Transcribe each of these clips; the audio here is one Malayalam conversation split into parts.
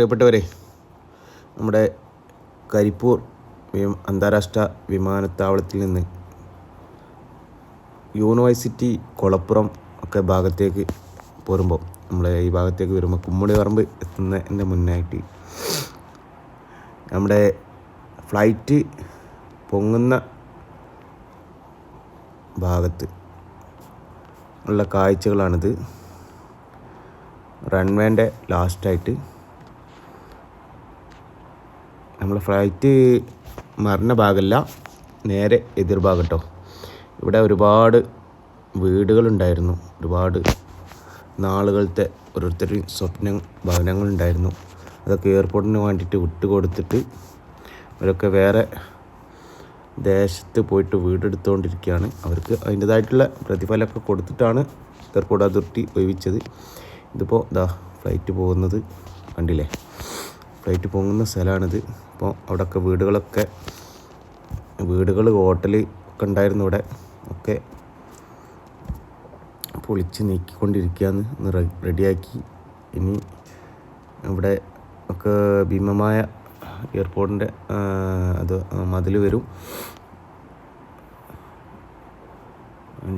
പ്രിയപ്പെട്ടവരെ നമ്മുടെ കരിപ്പൂർ അന്താരാഷ്ട്ര വിമാനത്താവളത്തിൽ നിന്ന് യൂണിവേഴ്സിറ്റി കൊളപ്പുറം ഒക്കെ ഭാഗത്തേക്ക് പോരുമ്പോൾ നമ്മളെ ഈ ഭാഗത്തേക്ക് വരുമ്പോൾ കുമ്മിണി പറമ്പ് എത്തുന്നതിന്റെ മുന്നായിട്ട് നമ്മുടെ ഫ്ലൈറ്റ് പൊങ്ങുന്ന ഭാഗത്ത് ഉള്ള കാഴ്ചകളാണിത്. റൺവേന്റെ ലാസ്റ്റായിട്ട് നമ്മൾ ഫ്ലൈറ്റ് മറിഞ്ഞ ഭാഗമല്ല നേരെ എതിർഭാഗം കേട്ടോ ഇവിടെ ഒരുപാട് വീടുകളുണ്ടായിരുന്നു. ഒരുപാട് നാളുകളത്തെ ഓരോരുത്തരുടെയും സ്വപ്ന ഭവനങ്ങളുണ്ടായിരുന്നു. അതൊക്കെ എയർപോർട്ടിന് വേണ്ടിയിട്ട് വിട്ട് കൊടുത്തിട്ട് അവരൊക്കെ വേറെ ദേശത്ത് പോയിട്ട് വീടെടുത്തുകൊണ്ടിരിക്കുകയാണ് അവർക്ക് അതിന്റേതായിട്ടുള്ള പ്രതിഫലമൊക്കെ കൊടുത്തിട്ടാണ് എയർപോർട്ട് അതോറിറ്റി ഒഴിവിച്ചത് ഇതിപ്പോൾ ഇതാ ഫ്ലൈറ്റ് പോകുന്നത്. കണ്ടില്ലേ? ഫ്ലൈറ്റ് പോകുന്ന സ്ഥലമാണിത്. അപ്പോൾ അവിടെയൊക്കെ വീടുകളൊക്കെ വീടുകൾ ഹോട്ടൽ ഒക്കെ ഉണ്ടായിരുന്നു ഇവിടെ. ഒക്കെ പൊളിച്ച് നീക്കിക്കൊണ്ടിരിക്കുകയാണ്. ഒന്ന് റെഡിയാക്കി. ഇനി ഇവിടെ ഒക്കെ ഭീമമായ എയർപോർട്ടിന്റെ അത് മതിൽ വരും.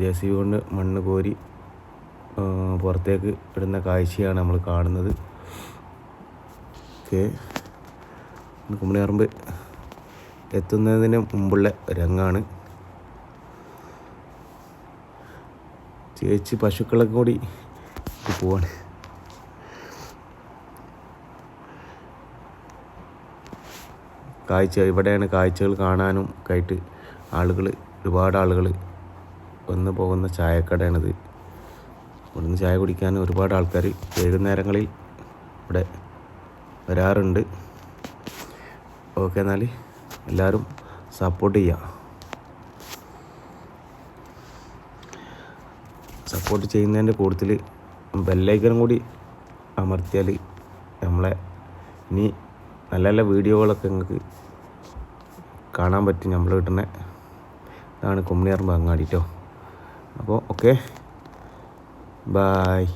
ജെ സി ബി കൊണ്ട് മണ്ണ് കോരി പുറത്തേക്ക് ഇടുന്ന കാഴ്ചയാണ് നമ്മൾ കാണുന്നത്. ഓക്കെ. കുമ്മണിയറമ്പ് എത്തുന്നതിന് മുമ്പുള്ള രംഗാണ്. ചേച്ചി പശുക്കളൊക്കെ കൂടി പോവാണ്. കാഴ്ച ഇവിടെയാണ് കാഴ്ചകൾ കാണാനും ഒക്കെ ആയിട്ട് ആളുകൾ ഒരുപാട് ആളുകൾ വന്ന് പോകുന്ന ചായക്കടയാണിത്. ഇവിടുന്ന് ചായ കുടിക്കാൻ ഒരുപാട് ആൾക്കാർ വൈകുന്നേരങ്ങളിൽ ഇവിടെ വരാറുണ്ട്. ഓക്കെ എന്നാൽ എല്ലാവരും സപ്പോർട്ട് ചെയ്യുക സപ്പോർട്ട് ചെയ്യുന്നതിന്റെ കൂടുതൽ ബെല്ലൈക്കനും കൂടി അമർത്തിയാൽ നമ്മളെ ഇനി നല്ല നല്ല വീഡിയോകളൊക്കെ നിങ്ങൾക്ക് കാണാൻ പറ്റും. നമ്മൾ കിട്ടുന്ന ഇതാണ് കുമ്മണിയാർമ്പ് അങ്ങാടി കേട്ടോ അപ്പോൾ ഓക്കെ. ബായ്